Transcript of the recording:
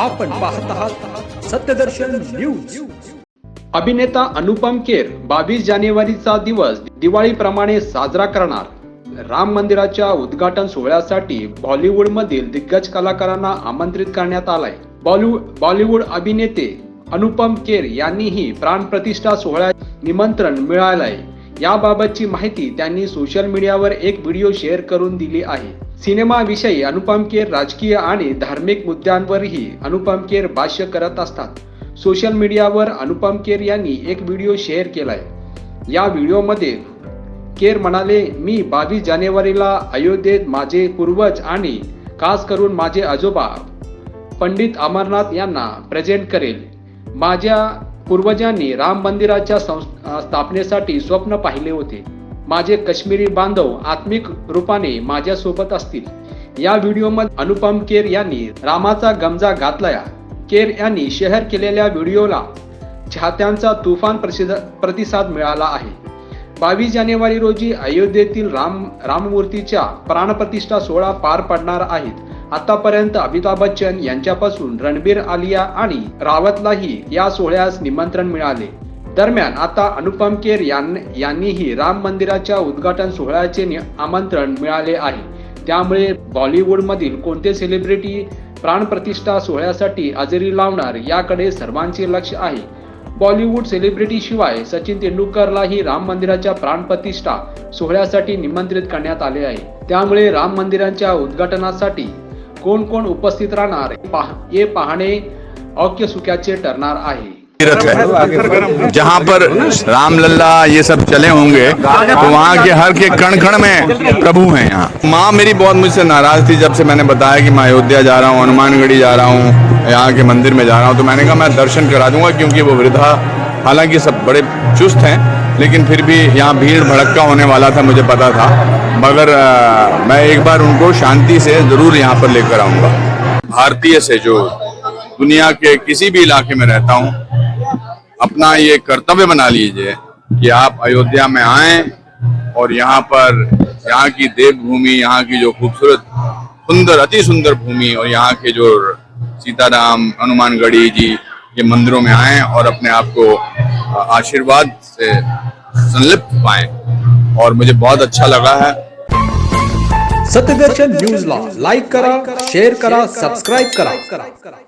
आपण पाहत आहात सत्यदर्शन न्यूज. अभिनेता अनुपम केर बावीस जानेवारीचा दिवस दिवाळीप्रमाणे साजरा करणार. राम मंदिराच्या उद्घाटन सोहळ्यासाठी बॉलिवूडमधील दिग्गज कलाकारांना आमंत्रित करण्यात आलाय. बॉलिवूड बॉलिवूड अभिनेते अनुपम केर यांनीही प्राणप्रतिष्ठा सोहळ्यात निमंत्रण मिळालंय. याबाबतची माहिती त्यांनी सोशल मीडियावर एक व्हिडिओ शेअर करून दिली आहे. सिनेमाविषयी अनुपम केर राजकीय आणि धार्मिक मुद्द्यांवरही अनुपम केर भाष्य करत असतात. सोशल मीडियावर अनुपम केर यांनी एक व्हिडिओ शेअर केलाय. या व्हिडिओमध्ये केर म्हणाले मी बावीस जानेवारीला अयोध्येत माझे पूर्वज आणि खास करून माझे आजोबा पंडित अमरनाथ यांना प्रेझेंट करेल. माझ्या पूर्वजांनी राम मंदिराच्या स्थापनेसाठी स्वप्न पाहिले होते. माझे काश्मीरी बांधव आत्मिक रूपाने माझ्या सोबत असतील. या व्हिडिओमध्ये अनुपम केर यांनी रामाचा गमजा घातलाया. केर यांनी शेअर केलेल्या व्हिडिओला चाहत्यांचा तुफान प्रसिद्ध प्रतिसाद मिळाला आहे. बावीस जानेवारी रोजी अयोध्येतील राम राममूर्तीच्या प्राणप्रतिष्ठा सोहळा पार पडणार आहेत. आतापर्यंत अमिताभ बच्चन यांच्यापासून रणबीर आलिया आणि रावतलाही या सोहळ्यास निमंत्रण मिळाले. दरम्यान आता अनुपम केर यां- यांनीही राम मंदिराच्या उद्घाटन सोहळ्याचे नि- आमंत्रण मिळाले आहे. त्यामुळे बॉलिवूडमधील कोणते सेलिब्रिटी प्राणप्रतिष्ठा सोहळ्यासाठी हजेरी लावणार याकडे सर्वांचे लक्ष आहे. बॉलिवूड सेलिब्रिटी शिवाय सचिन तेंडुलकरलाही राम मंदिराच्या प्राणप्रतिष्ठा सोहळ्यासाठी निमंत्रित करण्यात आले आहे. त्यामुळे राम मंदिरांच्या उद्घाटनासाठी कोण कोण उपस्थित राहणार हे पाह- हे पाहणे औक्य सुख्याचे ठरणार आहे. तीर्थ है जहाँ पर रामलला ये सब चले होंगे तो वहाँ के हर के कण कण में प्रभु हैं यहाँ। माँ मेरी बहुत मुझसे नाराज़ थी जब से मैंने बताया कि मैं अयोध्या जा रहा हूँ हनुमानगढ़ी जा रहा हूँ यहाँ के मंदिर में जा रहा हूँ तो मैंने कहा मैं दर्शन करा दूँगा क्योंकि वो वृद्धा हालाँकि सब बड़े चुस्त हैं लेकिन फिर भी यहाँ भीड़ भड़क्का होने वाला था मुझे पता था। मगर मैं एक बार उनको शांति से ज़रूर यहाँ पर लेकर आऊँगा। भारतीय से जो दुनिया के किसी भी इलाके में रहता हूँ अपना ये कर्तव्य बना लीजिए कि आप अयोध्या में आए और यहाँ पर, यहाँ की देवभूमि, यहाँ की जो खूबसूरत, सुंदर, अति सुंदर भूमि और यहाँ के जो सीताराम, हनुमानगढ़ी जी के मंदिरों में आए और अपने आप को आशीर्वाद से संलिप्त पाए। और मुझे बहुत अच्छा लगा है। सत्य सत्यदर्शन न्यूजला लाइक करा शेयर करा सबस्क्राईब करा।